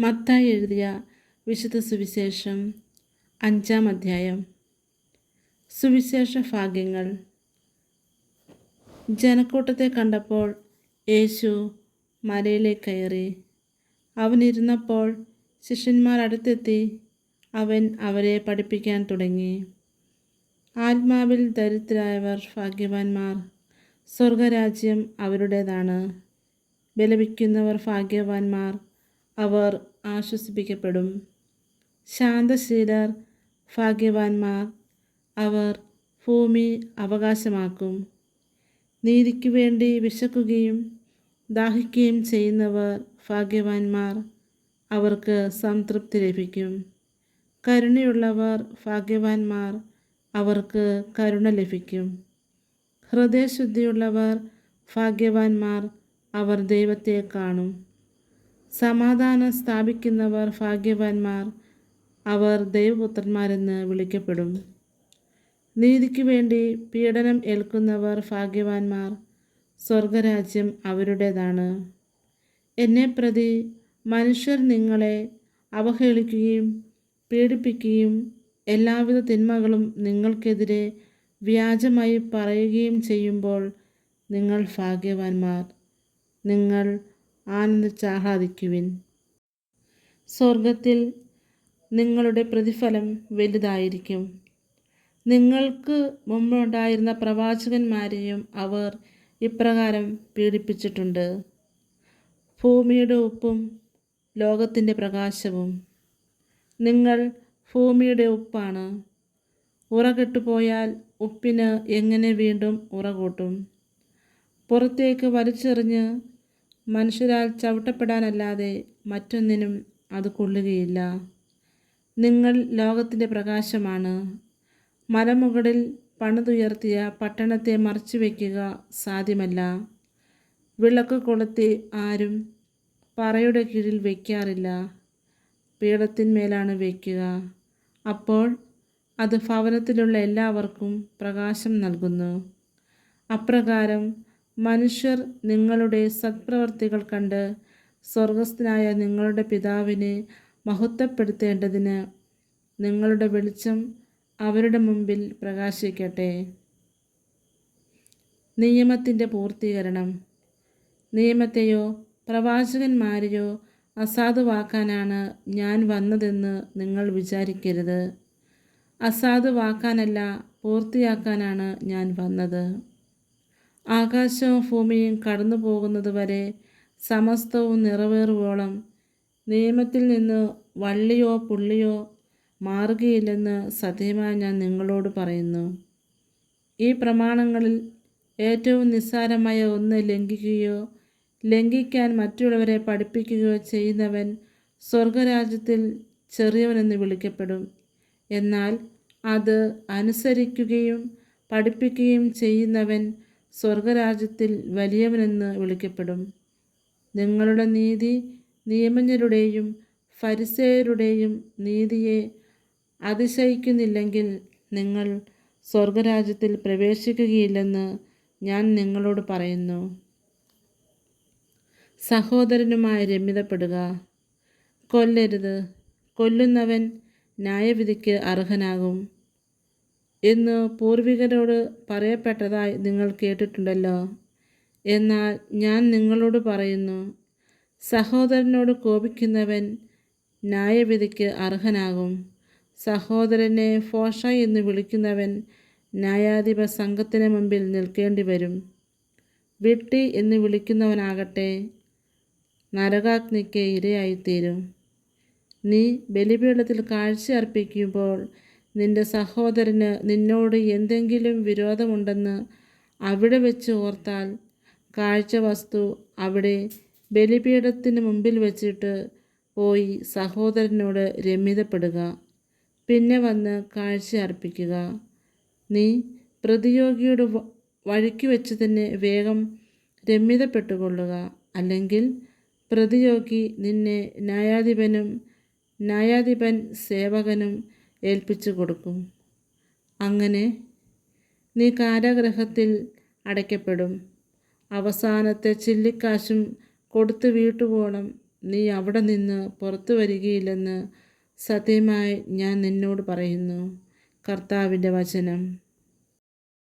മത്തായി എഴുതിയ വിശുദ്ധ സുവിശേഷം അഞ്ചാം അധ്യായം. സുവിശേഷ ഭാഗ്യങ്ങൾ. ജനക്കൂട്ടത്തെ കണ്ടപ്പോൾ യേശു മലയിലേക്ക് കയറി. അവനിരുന്നപ്പോൾ ശിഷ്യന്മാർ അടുത്തെത്തി. അവൻ അവരെ പഠിപ്പിക്കാൻ തുടങ്ങി. ആത്മാവിൽ ദരിദ്രായവർ ഭാഗ്യവാന്മാർ സ്വർഗരാജ്യം അവരുടേതാണ്. ബലപിക്കുന്നവർ ഭാഗ്യവാന്മാർ അവർ ആശ്വസിപ്പിക്കപ്പെടും. ശാന്തശീലർ ഭാഗ്യവാന്മാർ അവർ ഭൂമി അവകാശമാക്കും. നീതിക്ക് വേണ്ടി വിശക്കുകയും ദാഹിക്കുകയും ചെയ്യുന്നവർ ഭാഗ്യവാന്മാർ അവർക്ക് സംതൃപ്തി ലഭിക്കും. കരുണയുള്ളവർ ഭാഗ്യവാന്മാർ അവർക്ക് കരുണ ലഭിക്കും. ഹൃദയശുദ്ധിയുള്ളവർ ഭാഗ്യവാന്മാർ അവർ ദൈവത്തെ കാണും. സമാധാനം സ്ഥാപിക്കുന്നവർ ഭാഗ്യവാന്മാർ. അവർ ദൈവപുത്രന്മാരെന്ന് വിളിക്കപ്പെടും. നീതിക്ക് വേണ്ടി പീഡനം ഏൽക്കുന്നവർ ഭാഗ്യവാന്മാർ. സ്വർഗരാജ്യം അവരുടേതാണ്. എന്നെ പ്രതി മനുഷ്യർ നിങ്ങളെ അവഹേളിക്കുകയും പീഡിപ്പിക്കുകയും എല്ലാവിധ തിന്മകളും നിങ്ങൾക്കെതിരെ വ്യാജമായി പറയുകയും ചെയ്യുമ്പോൾ നിങ്ങൾ ഭാഗ്യവാന്മാർ. നിങ്ങൾ ആനന്ദിച്ചാഹ്ലാദിക്കുവിൻ. സ്വർഗത്തിൽ നിങ്ങളുടെ പ്രതിഫലം വലുതായിരിക്കും. നിങ്ങൾക്ക് മുമ്പുണ്ടായിരുന്ന പ്രവാചകന്മാരെയും അവർ ഇപ്രകാരം പീഡിപ്പിച്ചിട്ടുണ്ട്. ഭൂമിയുടെ ഉപ്പും ലോകത്തിന്റെ പ്രകാശവും. നിങ്ങൾ ഭൂമിയുടെ ഉപ്പാണ്. ഉറകെട്ടുപോയാൽ ഉപ്പിന് എങ്ങനെ വീണ്ടും ഉറകൂട്ടും? പുറത്തേക്ക് വലിച്ചെറിഞ്ഞ് മനുഷ്യരാൽ ചവിട്ടപ്പെടാനല്ലാതെ മറ്റൊന്നിനും അത് കൊള്ളുകയില്ല. നിങ്ങൾ ലോകത്തിന്റെ പ്രകാശമാണ്. മലമുകളിൽ പണിതുയർത്തിയ പട്ടണത്തെ മറച്ചു വയ്ക്കുക സാധ്യമല്ല. വിളക്ക് കൊളുത്തി ആരും പറയുടെ കീഴിൽ വയ്ക്കാറില്ല പീഠത്തിന്മേലാണ് വയ്ക്കുക അപ്പോൾ അത് ഭവനത്തിലുള്ള എല്ലാവർക്കും പ്രകാശം നൽകുന്നു. അപ്രകാരം മനുഷ്യർ നിങ്ങളുടെ സത്പ്രവർത്തികൾ കണ്ട് സ്വർഗസ്ഥനായ നിങ്ങളുടെ പിതാവിനെ മഹത്വപ്പെടുത്തേണ്ടതിന് നിങ്ങളുടെ വെളിച്ചം അവരുടെ മുമ്പിൽ പ്രകാശിക്കട്ടെ. നിയമത്തിന്റെ പൂർത്തീകരണം. നിയമത്തെയോ പ്രവാചകന്മാരെയോ അസാധുവാക്കാനാണ് ഞാൻ വന്നതെന്ന് നിങ്ങൾ വിചാരിക്കരുത്. അസാധുവാക്കാനല്ല പൂർത്തിയാക്കാനാണ് ഞാൻ വന്നത്. ആകാശവും ഭൂമിയും കടന്നു പോകുന്നത് വരെ സമസ്തവും നിറവേറുവോളം നിയമത്തിൽ നിന്ന് വള്ളിയോ പുള്ളിയോ മാറുകയില്ലെന്ന് സത്യമായി ഞാൻ നിങ്ങളോട് പറയുന്നു. ഈ പ്രമാണങ്ങളിൽ ഏറ്റവും നിസ്സാരമായ ഒന്ന് ലംഘിക്കുകയോ ലംഘിക്കാൻ മറ്റുള്ളവരെ പഠിപ്പിക്കുകയോ ചെയ്യുന്നവൻ സ്വർഗരാജ്യത്തിൽ ചെറിയവനെന്ന് വിളിക്കപ്പെടും. എന്നാൽ അത് അനുസരിക്കുകയും പഠിപ്പിക്കുകയും ചെയ്യുന്നവൻ സ്വർഗരാജ്യത്തിൽ വലിയവനെന്ന് വിളിക്കപ്പെടും. നിങ്ങളുടെ നീതി നിയമജ്ഞരുടെയും ഫരിസേയരുടെയും നീതിയെ അതിശയിക്കുന്നില്ലെങ്കിൽ നിങ്ങൾ സ്വർഗരാജ്യത്തിൽ പ്രവേശിക്കുകയില്ലെന്ന് ഞാൻ നിങ്ങളോട് പറയുന്നു. സഹോദരനുമായി രമ്യതപ്പെടുക കൊല്ലരുത്. കൊല്ലുന്നവൻ ന്യായവിധിക്ക് അർഹനാകും. എന്ന് പൂർവികരോട് പറയപ്പെട്ടതായി നിങ്ങൾ കേട്ടിട്ടുണ്ടല്ലോ. എന്നാൽ ഞാൻ നിങ്ങളോട് പറയുന്നു സഹോദരനോട് കോപിക്കുന്നവൻ ന്യായവിധിക്ക് അർഹനാകും. സഹോദരനെ ഫോഷ എന്ന് വിളിക്കുന്നവൻ ന്യായാധിപ സംഘത്തിന് മുമ്പിൽ നിൽക്കേണ്ടി വരും വിട്ടി എന്ന് വിളിക്കുന്നവനാകട്ടെ നരകാഗ്നിക്ക് ഇരയായിത്തീരും. നീ ബലിപീഠത്തിൽ കാഴ്ച അർപ്പിക്കുമ്പോൾ നിന്റെ സഹോദരന് നിന്നോട് എന്തെങ്കിലും വിരോധമുണ്ടെന്ന് അവിടെ വെച്ച് ഓർത്താൽ കാഴ്ച വസ്തു അവിടെ ബലിപീഠത്തിന് മുമ്പിൽ വെച്ചിട്ട് പോയി സഹോദരനോട് രമ്യതപ്പെടുക. പിന്നെ വന്ന് കാഴ്ച അർപ്പിക്കുക. നീ പ്രതിയോഗിയുടെ വഴിക്ക് വെച്ച് തന്നെ വേഗം രമ്യതപ്പെട്ടുകൊള്ളുക. അല്ലെങ്കിൽ പ്രതിയോഗി നിന്നെ ന്യായാധിപനും ന്യായാധിപൻ സേവകനും ഏൽപ്പിച്ചു കൊടുക്കും. അങ്ങനെ നീ കാരാഗ്രഹത്തിൽ അടയ്ക്കപ്പെടും. അവസാനത്തെ ചില്ലിക്കാശും കൊടുത്തു വീട്ടുപോണം നീ അവിടെ നിന്ന് പുറത്തു വരികയില്ലെന്ന് സത്യമായി ഞാൻ നിന്നോട് പറയുന്നു. കർത്താവിന്റെ വചനം.